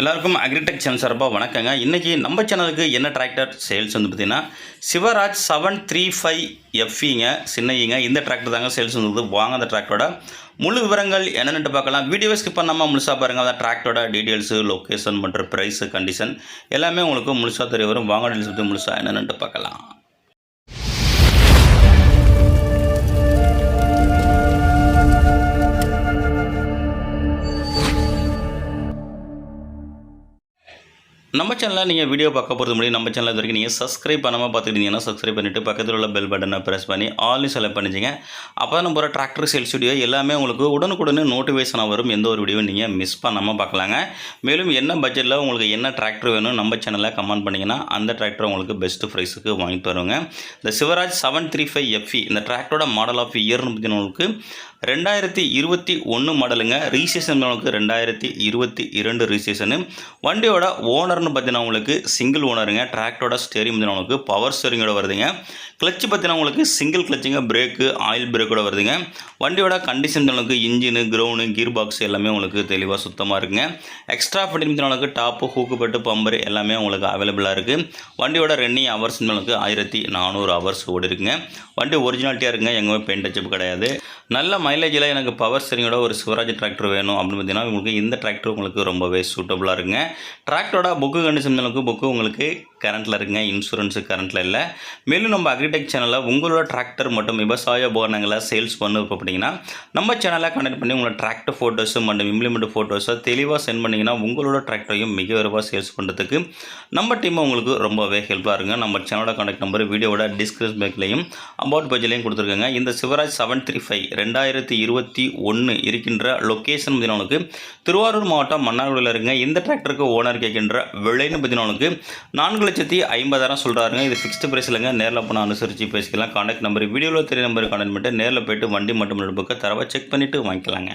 எல்லாருக்கும் agritech channel சார்பாக வணக்கங்க. இன்றைக்கி நம்ம சேனலுக்கு என்ன டிராக்டர் சேல்ஸ் வந்து பார்த்திங்கன்னா சிவராஜ் செவன் த்ரீ ஃபைவ் எஃப்இங்க சின்னையிங்க. இந்த டிராக்டர் தாங்க சேல்ஸ் வந்து வாங்க அந்த டிராக்டரோட முழு விவரங்கள் என்னென்னு பார்க்கலாம். வீடியோ ஸ்கிப் பண்ணாமல் முழுசாக பாருங்கள் அந்த டிராக்டரோட டீட்டெயில்ஸு லொக்கேஷன் பண்ணுற ப்ரைஸு கண்டிஷன் எல்லாமே உங்களுக்கு முழுசாக தெரிய வரும். வாங்க டீல்ஸ் பற்றி முழுசாக என்னென்னு பார்க்கலாம். நம்ம சேனலில் நீங்கள் வீடியோ பார்க்க போகிறது முடியும் நம்ம சேனல் இது வரைக்கும் நீங்கள் சப்ஸ்கிரைப் பண்ணாமல் பார்த்துக்கிட்டீங்கன்னா சப்ஸ்கிரைப் பண்ணிவிட்டு பக்கத்தில் உள்ள பெல் பட்டனை ப்ரெஸ் பண்ணி ஆல்னு செலக்ட் பண்ணிச்சிங்க அப்போ தான் நம்ம டிராக்டர் சேல்ஸ் ஸ்டுடியோ எல்லாமே உங்களுக்கு உடனுக்குடனே நோட்டிஃபிகேஷனாக வரும். எந்த ஒரு வீடியோ நீங்கள் மிஸ் பண்ணாமல் பார்க்கலாங்க. மேலும் என்ன பட்ஜெட்டில் உங்களுக்கு என்ன டிராக்டர் வேணும் நம்ம சேனலில் கமெண்ட் பண்ணிங்கன்னா அந்த டிராக்டர் உங்களுக்கு பெஸ்ட்டு ப்ரைஸுக்கு வாங்கி தருவாங்க இந்த Swaraj seven three five FE இந்த டிராக்டரோட மாடல் ஆஃப் இயர்னு பார்த்தீங்கன்னா உங்களுக்கு ரெண்டாயிரத்தி இருபத்தி ஒன்று மாடலுங்க. ரீசேஷன் உங்களுக்கு ரெண்டாயிரத்தி இருபத்தி இரண்டு ரீசேஷனு வண்டியோட ஓனர்னு பார்த்தீங்கன்னா உங்களுக்கு சிங்கிள் ஓனருங்க டிராக்டரோட ஸ்டேரிங் பார்த்தீங்கன்னா உங்களுக்கு பவர் ஸ்டேரிங்கோட வருதுங்க. கிளச்சு பார்த்தீங்கன்னா உங்களுக்கு சிங்கிள் கிளச்சுங்க பிரேக்கு ஆயில் பிரேக்கோட வருதுங்க. வண்டியோட கண்டிஷன் உங்களுக்கு இன்ஜினு கிரவுண்டு கீர் பாக்ஸ் எல்லாமே உங்களுக்கு தெளிவாக சுத்தமாக இருக்குங்க. எக்ஸ்ட்ரா ஃபிட்டிங் உங்களுக்கு டாப்பு ஹூக்கு பெட்டு பம்பர் எல்லாமே உங்களுக்கு அவைலபிளாக இருக்குது வண்டியோட ரன்னிங் ஹவர்ஸ் உங்களுக்கு ஆயிரத்தி நானூறு ஹவர்ஸ் ஓடி இருக்குங்க வண்டி ஒரிஜினாலிட்டியாக இருக்குங்க. எங்கேயுமே பெயிண்ட் அச்சப்பு கிடையாது. நல்ல மைலேஜில் எனக்கு பவர் ஸ்டேரிங்கோட ஒரு சிவராஜ் டிராக்டர் வேணும் அப்படின்னு பார்த்தீங்கன்னா உங்களுக்கு இந்த டிராக்டர் உங்களுக்கு ரொம்பவே சூட்டபுளாக இருக்குங்க. டிராக்டரோட புக்கு கண்டிஷன் அளவுக்கு புக்கு உங்களுக்கு கரண்ட்டில் இருக்குங்க இன்சூரன்ஸு கரண்ட்டில் இல்லை. மேலும் நம்ம அக்ரிடெக் சேனலில் உங்களோட டிராக்டர் மற்றும் விவசாய உபகரணங்களை சேல்ஸ் பண்ண அப்படிங்கன்னா நம்ம சேனலை கனெக்ட் பண்ணி உங்களோட டிராக்டர் ஃபோட்டோஸு மற்றும் இம்ப்ளிமெண்ட் ஃபோட்டோஸை தெளிவாக சென்ட் பண்ணிங்கன்னா உங்களோட டிராக்டரையும் மிக விரைவாக சேல்ஸ் பண்ணுறதுக்கு நம்ம டீம் உங்களுக்கு ரொம்பவே ஹெல்ப்பாக இருங்க நம்ம சேனலோட கான்டாக்ட் நம்பர் வீடியோவோட டிஸ்கிரிப்ஷன் பேக்லையும் அபவுட் பட்ஜெட்லையும் கொடுத்துருக்காங்க. இந்த சிவராஜ் செவன் த்ரீ ஃபைவ் ரெண்டாயிரத்தி இருபத்தி ஒன்று இருக்கின்ற லொக்கேஷன் பார்த்தீங்கன்னா திருவாரூர் மாவட்டம் மன்னார்குடியில் இருக்குங்க. இந்த டிராக்டருக்கு ஓனர் கேட்கின்ற விலைன்னு பார்த்தீங்கன்னா நான்கு லட்சத்தி ஐம்பதாயிரம் சொல்கிறாருங்க இது ஃபிக்ஸ்டு ப்ரைஸ் இல்லைங்க. நேரில் போனால் அனுசரித்து பேசிக்கலாம். காண்டாக்ட் நம்பர் வீடியோவில் தெரிய நம்பர் கான்டாக்ட் பண்ணிட்டு நேரில் போயிட்டு வண்டி மட்டும் நடுப்புக்கு தரவை செக் பண்ணிவிட்டு வாங்கிக்கலாங்க.